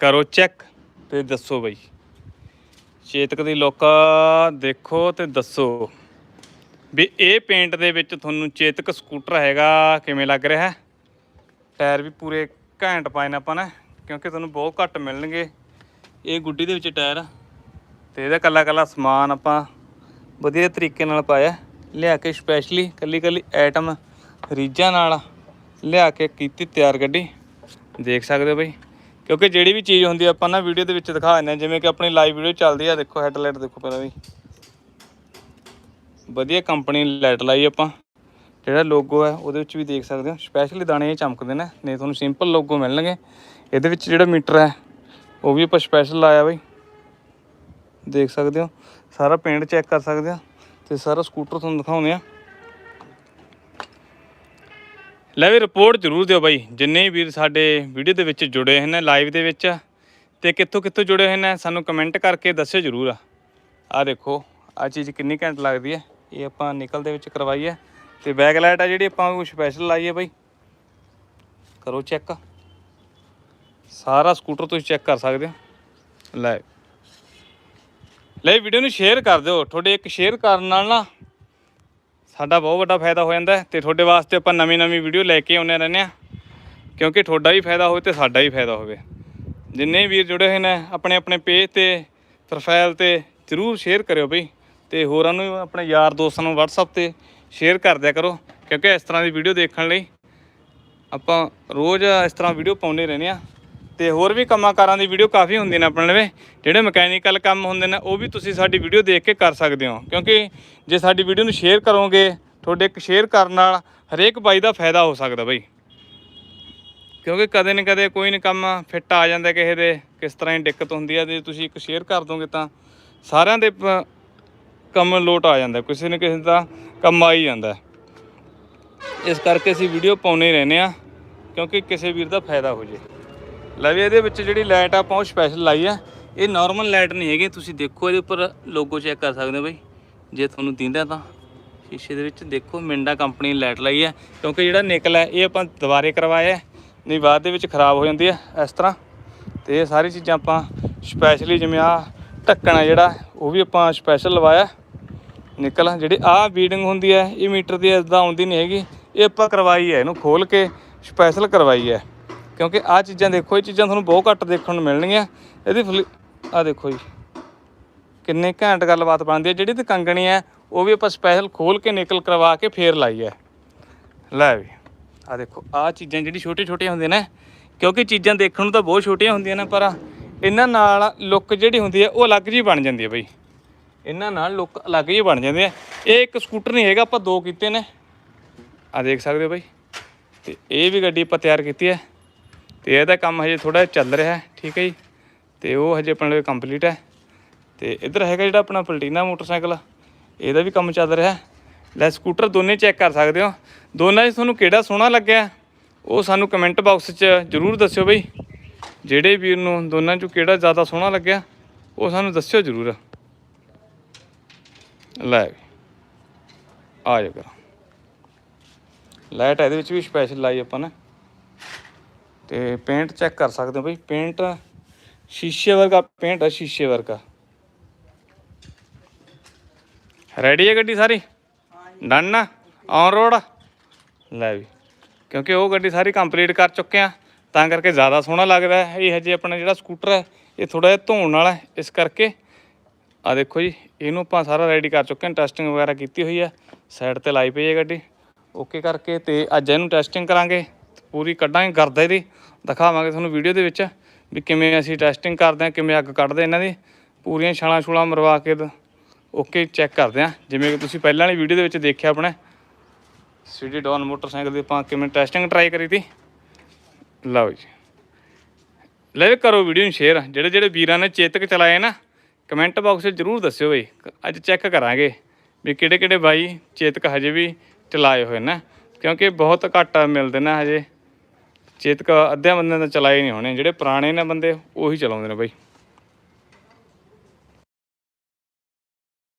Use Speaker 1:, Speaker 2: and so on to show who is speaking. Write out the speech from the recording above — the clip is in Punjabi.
Speaker 1: ਕਰੋ ਚੈੱਕ ਤੇ ਦੱਸੋ ਬਈ। ਚੇਤਕ ਦੀ ਲੁੱਕ ਦੇਖੋ ਤੇ ਦੱਸੋ ਵੀ ਇਹ ਪੇਂਟ ਦੇ ਵਿੱਚ ਤੁਹਾਨੂੰ ਚੇਤਕ ਸਕੂਟਰ ਹੈਗਾ ਕਿਵੇਂ ਲੱਗ ਰਿਹਾ ਹੈ? ਟਾਇਰ ਵੀ ਪੂਰੇ ਘੈਂਟ ਪਾਏ ਨੇ ਆਪਾਂ ਨੇ, ਕਿਉਂਕਿ ਤੁਹਾਨੂੰ ਬਹੁਤ ਘੱਟ ਮਿਲਣਗੇ। ਇਹ ਗੁੱਡੀ ਦੇ ਵਿੱਚ ਟਾਇਰ ਆ ਤੇ ਇਹਦਾ ਕੱਲਾ ਕੱਲਾ ਸਮਾਨ ਆਪਾਂ ਵਧੀਆ ਤਰੀਕੇ ਨਾਲ ਪਾਇਆ। ਲਿਆ ਕੇ ਸਪੈਸ਼ਲੀ ਕੱਲੀ ਕੱਲੀ ਆਈਟਮ ਰੀਜਾਂ ਨਾਲ ਲਿਆ ਕੇ ਕੀਤੀ ਤਿਆਰ ਗੱਡੀ। ਦੇਖ ਸਕਦੇ ਹੋ ਬਈ। ਕਿਉਂਕਿ ਜਿਹੜੀ ਵੀ ਚੀਜ਼ ਹੁੰਦੀ ਆ, ਆਪਾਂ ਨਾ ਵੀਡੀਓ ਦੇ ਵਿੱਚ ਦਿਖਾ ਦਿੰਦੇ ਹਾਂ ਜਿਵੇਂ ਕਿ ਆਪਣੀ ਲਾਈਵ ਵੀਡੀਓ ਚੱਲਦੀ ਆ, ਦੇਖੋ ਹੈਡਲਾਈਟ ਦੇਖੋ ਪਹਿਲਾਂ ਵੀ। ਵਧੀਆ ਕੰਪਨੀ ਲਾਈਟ ਲਾਈ ਆਪਾਂ। ਜਿਹੜਾ ਲੋਗੋ ਹੈ ਉਹਦੇ ਵਿੱਚ ਵੀ ਦੇਖ ਸਕਦੇ ਹੋ। ਸਪੈਸ਼ਲੀ ਦਾਣੇ ਇਹ ਚਮਕਦੇ ਨੇ, ਨਹੀਂ ਤੁਹਾਨੂੰ ਸਿੰਪਲ ਲੋਗੋ ਮਿਲਣਗੇ। ਇਹਦੇ ਵਿੱਚ ਜਿਹੜਾ ਮੀਟਰ ਹੈ ਉਹ ਵੀ ਆਪਾਂ ਸਪੈਸ਼ਲ ਲਾਇਆ ਬਈ। ਦੇਖ ਸਕਦੇ ਹੋ। ਸਾਰਾ ਪੇਂਟ ਚੈੱਕ ਕਰ ਸਕਦੇ ਹੋ। ਤੇ ਸਾਰਾ ਸਕੂਟਰ ਤੁਹਾਨੂੰ ਦਿਖਾਉਂਦੇ ਆ। ਲੈ ਵੀ ਰਿਪੋਰਟ ਜ਼ਰੂਰ ਦਿਓ ਬਾਈ। ਜਿੰਨੇ ਵੀਰ ਸਾਡੇ ਵੀਡੀਓ ਦੇ ਵਿੱਚ ਜੁੜੇ ਹੋਏ ਨੇ ਲਾਈਵ ਦੇ ਵਿੱਚ ਤੇ ਕਿੱਥੋਂ ਕਿੱਥੋਂ ਜੁੜੇ ਹੋਏ ਨੇ, ਸਾਨੂੰ ਕਮੈਂਟ ਕਰਕੇ ਦੱਸਿਓ ਜ਼ਰੂਰ। ਆ ਆ ਦੇਖੋ ਆ ਚੀਜ਼ ਕਿੰਨੀ ਘੰਟ ਲੱਗਦੀ ਹੈ। ਇਹ ਆਪਾਂ ਨਿਕਲ ਦੇ ਵਿੱਚ ਕਰਵਾਈ ਹੈ ਤੇ ਬੈਕ ਲਾਈਟ ਆ ਜਿਹੜੀ, ਆਪਾਂ ਉਹ ਸਪੈਸ਼ਲ ਲਾਈ ਹੈ ਬਾਈ। ਕਰੋ ਚੈੱਕ ਸਾਰਾ ਸਕੂਟਰ ਤੁਸੀਂ ਚੈੱਕ ਕਰ ਸਕਦੇ ਹੋ। ਲੈ। ਲੈ ਵੀਡੀਓ ਨੂੰ ਸ਼ੇਅਰ ਕਰ ਦਿਓ। ਤੁਹਾਡੇ ਇੱਕ ਸ਼ੇਅਰ ਕਰਨ ਨਾਲ ਨਾ ਸਾਡਾ ਬਹੁਤ ਵੱਡਾ ਫਾਇਦਾ ਹੋ ਜਾਂਦਾ ਹੈ ਤੇ ਤੁਹਾਡੇ ਵਾਸਤੇ ਆਪਾਂ ਨਵੀਂ ਨਵੀਂ ਵੀਡੀਓ ਲੈ ਕੇ ਆਉਂਦੇ ਰਹਿੰਦੇ ਆ ਕਿਉਂਕਿ ਤੁਹਾਡਾ ਵੀ ਫਾਇਦਾ ਹੋਵੇ ਤੇ ਸਾਡਾ ਵੀ ਫਾਇਦਾ ਹੋਵੇ। ਜਿੰਨੇ ਵੀਰ ਜੁੜੇ ਹੋਏ ਨੇ, ਆਪਣੇ ਆਪਣੇ ਪੇਜ ਤੇ ਪ੍ਰੋਫਾਈਲ ਤੇ ਜਰੂਰ ਸ਼ੇਅਰ ਕਰਿਓ ਬਈ ਤੇ ਹੋਰਾਂ ਨੂੰ ਆਪਣੇ ਯਾਰ ਦੋਸਤਾਂ ਨੂੰ WhatsApp ਤੇ ਸ਼ੇਅਰ ਕਰ ਦਿਆ ਕਰੋ ਕਿਉਂਕਿ ਇਸ ਤਰ੍ਹਾਂ ਦੀ ਵੀਡੀਓ ਦੇਖਣ ਲਈ ਆਪਾਂ ਰੋਜ਼ ਇਸ ਤਰ੍ਹਾਂ ਵੀਡੀਓ ਪਾਉਂਦੇ ਰਹਿੰਦੇ ਆ ਤੇ ਹੋਰ ਵੀ ਕੰਮਾਂ ਕਾਰਾਂ ਦੀ ਵੀਡੀਓ ਕਾਫੀ ਹੁੰਦੀਆਂ ਨੇ ਆਪਣੇ ਲਵੇ। ਜਿਹੜੇ ਮਕੈਨੀਕਲ ਕੰਮ ਹੁੰਦੇ ਨੇ, ਉਹ ਵੀ ਤੁਸੀਂ ਸਾਡੀ ਵੀਡੀਓ ਦੇਖ ਕੇ ਕਰ ਸਕਦੇ ਹੋ। ਕਿਉਂਕਿ ਜੇ ਸਾਡੀ ਵੀਡੀਓ ਨੂੰ ਸ਼ੇਅਰ ਕਰੋਗੇ, ਤੁਹਾਡੇ ਇੱਕ ਸ਼ੇਅਰ ਕਰਨ ਨਾਲ ਹਰੇਕ ਬਾਈ ਦਾ ਫਾਇਦਾ ਹੋ ਸਕਦਾ ਬਈ। ਕਿਉਂਕਿ ਕਦੇ ਨਾ ਕਦੇ ਕੋਈ ਨਾ ਕੰਮ ਫਿੱਟ ਆ ਜਾਂਦਾ ਕਿਸੇ ਦੇ, ਕਿਸ ਤਰ੍ਹਾਂ ਦੀ ਦਿੱਕਤ ਹੁੰਦੀ ਆ, ਜੇ ਤੁਸੀਂ ਇੱਕ ਸ਼ੇਅਰ ਕਰ ਦੋਗੇ ਤਾਂ ਸਾਰਿਆਂ ਦੇ ਪ- ਕੰਮ ਲੋਟ ਆ ਜਾਂਦਾ, ਕਿਸੇ ਨਾ ਕਿਸੇ ਦਾ ਕੰਮ ਆ ਹੀ ਜਾਂਦਾ। ਇਸ ਕਰਕੇ ਅਸੀਂ ਵੀਡੀਓ ਪਾਉਂਦੇ ਹੀ ਰਹਿੰਦੇ ਆ ਕਿਉਂਕਿ ਕਿਸੇ ਵੀਰ ਦਾ ਫਾਇਦਾ ਹੋ ਜੇ। ਲੈ ਵੀ ਇਹਦੇ ਵਿੱਚ ਜਿਹੜੀ ਲਾਈਟ ਆਪਾਂ ਉਹ ਸਪੈਸ਼ਲ ਲਾਈ ਆ। ਇਹ ਨਾਰਮਲ ਲਾਈਟ ਨਹੀਂ ਹੈਗੀ ਤੁਸੀਂ ਦੇਖੋ ਇਹਦੇ ਉੱਪਰ ਲੋਗੋ ਚੈੱਕ ਕਰ ਸਕਦੇ ਹੋ ਬਈ। ਜੇ ਤੁਹਾਨੂੰ ਦਿੰਦਾ ਤਾਂ ਸ਼ੀਸ਼ੇ ਦੇ ਵਿੱਚ ਦੇਖੋ ਮਿੰਡਾ ਕੰਪਨੀ ਲਾਈਟ ਲਾਈ ਹੈ ਕਿਉਂਕਿ ਜਿਹੜਾ ਨਿਕਲ ਹੈ ਇਹ ਆਪਾਂ ਦੁਬਾਰੇ ਕਰਵਾਇਆ ਹੈ, ਨਹੀਂ ਬਾਅਦ ਦੇ ਵਿੱਚ ਖਰਾਬ ਹੋ ਜਾਂਦੀ ਹੈ ਇਸ ਤਰ੍ਹਾਂ। ਤੇ ਇਹ ਸਾਰੀ ਚੀਜ਼ਾਂ ਆਪਾਂ ਸਪੈਸ਼ਲੀ ਜਿਵੇਂ ਆ ਢੱਕਣ ਆ ਜਿਹੜਾ ਉਹ ਵੀ ਆਪਾਂ ਸਪੈਸ਼ਲ ਲਵਾਇਆ। ਨਿਕਲ ਜਿਹੜੀ ਆ ਬੀਡਿੰਗ ਹੁੰਦੀ ਹੈ ਇਹ ਮੀਟਰ ਦੀ ਇਦਾਂ ਆਉਂਦੀ ਨਹੀਂ ਹੈਗੀ। ਇਹ ਆਪਾਂ ਕਰਵਾਈ ਹੈ ਇਹਨੂੰ ਖੋਲ ਕੇ ਸਪੈਸ਼ਲ ਕਰਵਾਈ ਹੈ ਕਿਉਂਕਿ ਆ ਚੀਜ਼ਾਂ ਦੇਖੋ, ਇਹ ਚੀਜ਼ਾਂ ਤੁਹਾਨੂੰ ਬਹੁਤ ਘੱਟ ਦੇਖਣ ਨੂੰ ਮਿਲਣਗੀਆਂ। ਇਹਦੀ ਆ ਦੇਖੋ ਜੀ। ਕਿੰਨੇ ਘੈਂਟ ਗੱਲਬਾਤ ਬਣਦੀ ਹੈ। ਜਿਹੜੀ ਤੇ ਕੰਗਣੀ ਹੈ, ਉਹ ਵੀ ਆਪਾਂ ਸਪੈਸ਼ਲ ਖੋਲ ਕੇ, ਨਿਕਲ ਕਰਵਾ ਕੇ ਫੇਰ ਲਾਈ ਹੈ। ਲੈ ਵੀ ਆ ਦੇਖੋ ਆ ਚੀਜ਼ਾਂ ਜਿਹੜੀ ਛੋਟੇ ਛੋਟੀਆਂ ਹੁੰਦੀਆਂ ਨੇ, ਕਿਉਂਕਿ ਚੀਜ਼ਾਂ ਦੇਖਣ ਨੂੰ ਤਾਂ ਬਹੁਤ ਛੋਟੀਆਂ ਹੁੰਦੀਆਂ ਨੇ, ਪਰ ਇਹਨਾਂ ਨਾਲ ਲੁੱਕ ਜਿਹੜੀ ਹੁੰਦੀ ਹੈ, ਉਹ ਅਲੱਗ ਜੀ ਬਣ ਜਾਂਦੀ ਹੈ ਬਈ। ਇਹਨਾਂ ਨਾਲ ਲੁੱਕ ਅਲੱਗ ਜੀ ਬਣ ਜਾਂਦੀ ਹੈ। ਇਹ ਇੱਕ ਸਕੂਟਰ ਨਹੀਂ ਹੈਗਾ, ਆਪਾਂ ਦੋ ਕੀਤੇ ਨੇ। ਆ ਦੇਖ ਸਕਦੇ ਹੋ ਬਈ। ਤੇ ਇਹ ਵੀ ਗੱਡੀ ਆਪਾਂ ਤਿਆਰ ਕੀਤੀ ਹੈ। ਤੇ ਇਹਦਾ ਕੰਮ ਹਜੇ ਥੋੜਾ ਚੱਲ ਰਿਹਾ ਹੈ, ਠੀਕ ਹੈ ਜੀ। ਤੇ ਉਹ ਹਜੇ ਆਪਣੇ ਲਈ ਕੰਪਲੀਟ ਹੈ। ਤੇ ਇੱਧਰ ਹੈਗਾ ਜਿਹੜਾ ਆਪਣਾ ਪਲਟੀਨਾ ਮੋਟਰਸਾਈਕਲ, ਇਹਦਾ ਵੀ ਕੰਮ ਚੱਲ ਰਿਹਾ ਲੈ, ਸਕੂਟਰ ਦੋਨੇ ਚੈੱਕ ਕਰ ਸਕਦੇ ਹੋ। ਦੋਨਾਂ 'ਚ ਤੁਹਾਨੂੰ ਕਿਹੜਾ ਸੋਹਣਾ ਲੱਗਿਆ, ਉਹ ਸਾਨੂੰ ਕਮੈਂਟ ਬਾਕਸ 'ਚ ਜਰੂਰ ਦੱਸਿਓ ਬਈ। ਜਿਹੜੇ ਵੀਰ ਨੂੰ ਦੋਨਾਂ 'ਚੋਂ ਕਿਹੜਾ ਜ਼ਿਆਦਾ ਸੋਹਣਾ ਲੱਗਿਆ, ਉਹ ਸਾਨੂੰ ਦੱਸਿਓ ਜਰੂਰ। ਲੈ ਵੀ। ਆ ਜਾਓ ਕਰ ਲਾਈਟ ਇਹਦੇ ਵਿੱਚ ਵੀ ਸਪੈਸ਼ਲ ਲਾਈ ਆਪਾਂ ਨੇ। ਤੇ ਪੇਂਟ ਚੈੱਕ ਕਰ ਸਕਦੇ ਹੋ ਬਈ। ਪੇਂਟ ਸ਼ੀਸ਼ੇ ਵਰਗਾ ਪੇਂਟ ਹੈ ਸ਼ੀਸ਼ੇ ਵਰਗਾ। ਰੈਡੀ ਹੈ ਗੱਡੀ ਸਾਰੀ? ਡਨ ਆ? ਔਨ ਰੋਡ ਲੈ ਵੀ, ਕਿਉਂਕਿ ਉਹ ਗੱਡੀ ਸਾਰੀ ਕੰਪਲੀਟ ਕਰ ਚੁੱਕੇ ਆ। ਤਾਂ ਕਰਕੇ ਜ਼ਿਆਦਾ ਸੋਹਣਾ ਲੱਗਦਾ ਇਹ ਹਜੇ ਆਪਣਾ ਜਿਹੜਾ ਸਕੂਟਰ ਹੈ, ਇਹ ਥੋੜਾ ਜਿਹਾ ਧੋਣ ਵਾਲਾ ਹੈ। ਇਸ ਕਰਕੇ ਆ ਦੇਖੋ ਜੀ, ਇਹਨੂੰ ਆਪਾਂ ਸਾਰਾ ਰੈਡੀ ਕਰ ਚੁੱਕੇ ਹਾਂ। ਟੈਸਟਿੰਗ ਵਗੈਰਾ ਕੀਤੀ ਹੋਈ ਹੈ। ਸਾਈਡ ਤੇ ਲਾਈ ਪਈ ਹੈ ਗੱਡੀ। ਓਕੇ ਕਰਕੇ ਤੇ ਅੱਜ ਇਹਨੂੰ ਟੈਸਟਿੰਗ ਕਰਾਂਗੇ। ਪੂਰੀ ਕੱਢਾਂਗੇ, ਕਰਦੇ ਇਹਦੀ। ਦਿਖਾਵਾਂਗੇ ਤੁਹਾਨੂੰ ਵੀਡੀਓ ਦੇ ਵਿੱਚ ਵੀ ਕਿਵੇਂ ਅਸੀਂ ਟੈਸਟਿੰਗ ਕਰਦੇ ਹਾਂ, ਕਿਵੇਂ ਅੱਗ ਕੱਢਦੇ ਇਹਨਾਂ ਦੀ। ਪੂਰੀਆਂ ਛਾਲਾਂ ਛੁਲਾਂ ਮਰਵਾ ਕੇ ਓਕੇ ਚੈੱਕ ਕਰਦੇ ਹਾਂ। ਜਿਵੇਂ ਕਿ ਤੁਸੀਂ ਪਹਿਲਾਂ ਵਾਲੀ ਵੀਡੀਓ ਦੇ ਵਿੱਚ ਦੇਖਿਆ ਆਪਣੇ। ਸੀਡੀ ਡੌਨ ਮੋਟਰਸਾਈਕਲ ਦੀ ਆਪਾਂ ਕਿਵੇਂ ਟੈਸਟਿੰਗ ਟਰਾਈ ਕਰੀ ਤੀ। ਲਓ ਜੀ। ਲੈ ਵੀ ਕਰੋ ਵੀਡੀਓ ਨੂੰ ਸ਼ੇਅਰ ਜਿਹੜੇ ਜਿਹੜੇ ਵੀਰਾਂ ਨੇ ਚੇਤਕ ਚਲਾਏ ਨਾ ਕਮੈਂਟ ਬਾਕਸ 'ਚ ਜਰੂਰ ਦੱਸਿਓ ਬਈ। ਅੱਜ ਚੈੱਕ ਕਰਾਂਗੇ ਵੀ ਕਿਹੜੇ ਕਿਹੜੇ ਬਾਈ ਚੇਤਕ ਹਜੇ ਵੀ ਚਲਾਏ ਹੋਏ ਨੇ। ਕਿਉਂਕਿ ਬਹੁਤ ਘੱਟ ਮਿਲਦੇ ਨੇ ਹਜੇ। ਚੇਤਕ ਅੱਧਿਆਂ ਬੰਦਿਆਂ ਦਾ ਚਲਾਏ ਨਹੀਂ ਹੋਣੇ, ਜਿਹੜੇ ਪੁਰਾਣੇ ਨੇ ਬੰਦੇ, ਉਹੀ ਚਲਾਉਂਦੇ ਨੇ ਬਾਈ।